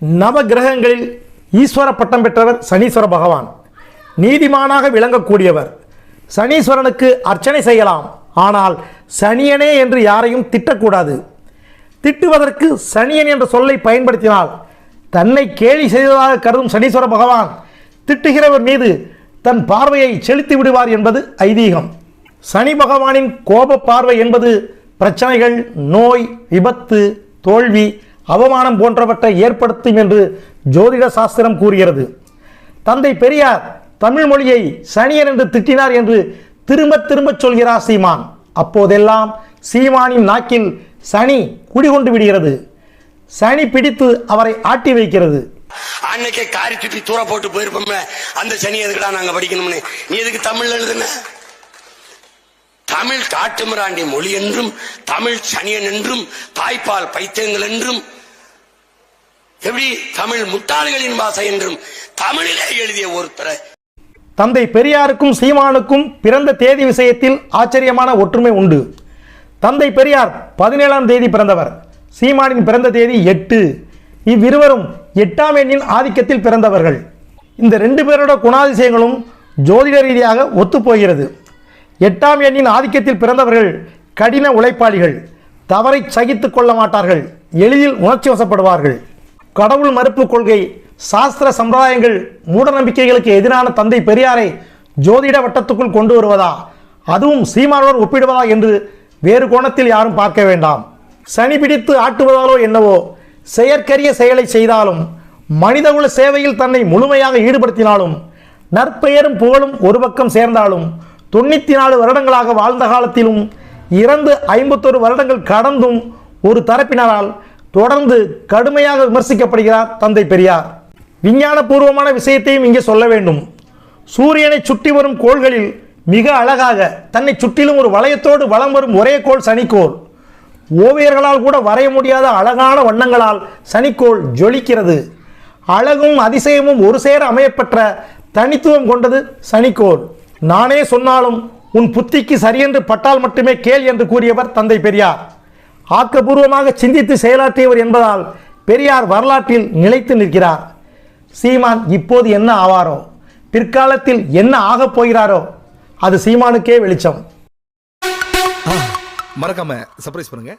நவ கிரகங்களில் ஈஸ்வர பட்டம் பெற்றவர் சனீஸ்வர பகவான். நீதிமானாக விளங்கக்கூடியவர். சனீஸ்வரனுக்கு அர்ச்சனை செய்யலாம். ஆனால் சனியனே என்று யாரையும் திட்டக்கூடாது. திட்டுவதற்கு சனியன் என்ற சொல்லை பயன்படுத்தினால் தன்னை கேலி செய்ததாக கருதும் சனீஸ்வர பகவான் திட்டுகிறவர் மீது தன் பார்வையை செலுத்தி விடுவார் என்பது ஐதீகம். சனி பகவானின் கோப பார்வை என்பது பிரச்சனைகள் நோய் விபத்து தோல்வி அவமானம் போன்றவற்றை ஏற்படுத்தும் என்று ஜோதிட சாஸ்திரம் கூறுகிறது. தந்தை பெரியார் தமிழ் மொழியை சனியன் என்று திட்டினார் என்று திரும்ப திரும்பச் சொல்கிறார் சீமான். அப்போதெல்லாம் சீமானின் நாக்கில் சனி குடிகொண்டு விடுகிறது. சனி பிடித்து அவரை ஆட்டி வைக்கிறது. அன்னைக்கே காரி துப்பி தூர போட்டு போயிருப்போம் அந்த சனி எதுக்குடா நாங்க படிக்கணும்னு? நீ எதுக்கு தமிழ் எழுதுன? தமிழ் காட்டுமிராண்டி மொழி என்றும் தமிழ் சனியன் என்றும் தாய்ப்பால் பைத்தியங்கள் என்றும் எப்படி தமிழ் முட்டாள்களின் பாசை என்றும் தமிழிலே எழுதிய ஒருத்தரை. தந்தை பெரியாருக்கும் சீமானுக்கும் பிறந்த தேதி விஷயத்தில் ஆச்சரியமான ஒற்றுமை உண்டு. தந்தை பெரியார் பதினேழாம் தேதி பிறந்தவர். சீமானின் பிறந்த தேதி எட்டு. இவ்விருவரும் எட்டாம் எண்ணின் ஆதிக்கத்தில் பிறந்தவர்கள். இந்த ரெண்டு பேரோட குணாதிசயங்களும் ஜோதிட ரீதியாக ஒத்துப்போகிறது. எட்டாம் எண்ணின் ஆதிக்கத்தில் பிறந்தவர்கள் கடின உழைப்பாளிகள். தவறை சகித்து கொள்ள மாட்டார்கள். எளிதில் உணர்ச்சி வசப்படுவார்கள். கடவுள் மறுப்பு கொள்கை சாஸ்திர சம்பிரதாயங்கள் மூடநம்பிக்கைகளுக்கு எதிரான தந்தை பெரியாரை ஜோதிட வட்டத்துக்குள் கொண்டு வருவதா? அதுவும் சீமானோர் ஒப்பிடுவதா என்று வேறு கோணத்தில் யாரும் பார்க்க வேண்டாம். சனி பிடித்து ஆட்டுவதாலோ என்னவோ செயற்கரிய செயலை செய்தாலும் மனிதகுல சேவையில் தன்னை முழுமையாக ஈடுபடுத்தினாலும் நற்பெயரும் புகழும் ஒரு பக்கம் சேர்ந்தாலும் தொண்ணூற்றி நாலு வருடங்களாக வாழ்ந்த காலத்திலும் இறந்து ஐம்பத்தொரு வருடங்கள் கடந்தும் ஒரு தரப்பினரால் தொடர்ந்து கடுமையாக விமர்சிக்கப்படுகிறார் தந்தை பெரியார். விஞ்ஞானபூர்வமான விஷயத்தையும் இங்கே சொல்ல வேண்டும். சூரியனை சுற்றி வரும் கோள்களில் மிக அழகாக தன்னை சுற்றிலும் ஒரு வளையத்தோடு வலம் வரும் ஒரே கோள் சனிக்கோள். ஓவியர்களால் கூட வரைய முடியாத அழகான வண்ணங்களால் சனிக்கோள் ஜொலிக்கிறது. அழகும் அதிசயமும் ஒரு சேர அமையப்பெற்ற தனித்துவம் கொண்டது சனிக்கோள். நானே சொன்னாலும் உன் புத்திக்கு சரியென்று பட்டால் மட்டுமே கேள் என்று கூறியவர் தந்தை பெரியார். ஆக்கப்பூர்வமாக சிந்தித்து செயலாற்றியவர் என்பதால் பெரியார் வரலாற்றில் நிலைத்து நிற்கிறார். சீமான் இப்போது என்ன ஆவாரோ? பிற்காலத்தில் என்ன ஆகப் போகிறாரோ? அது சீமானுக்கே வெளிச்சம். மறக்காம சர்ப்ரைஸ் பண்ணுங்க.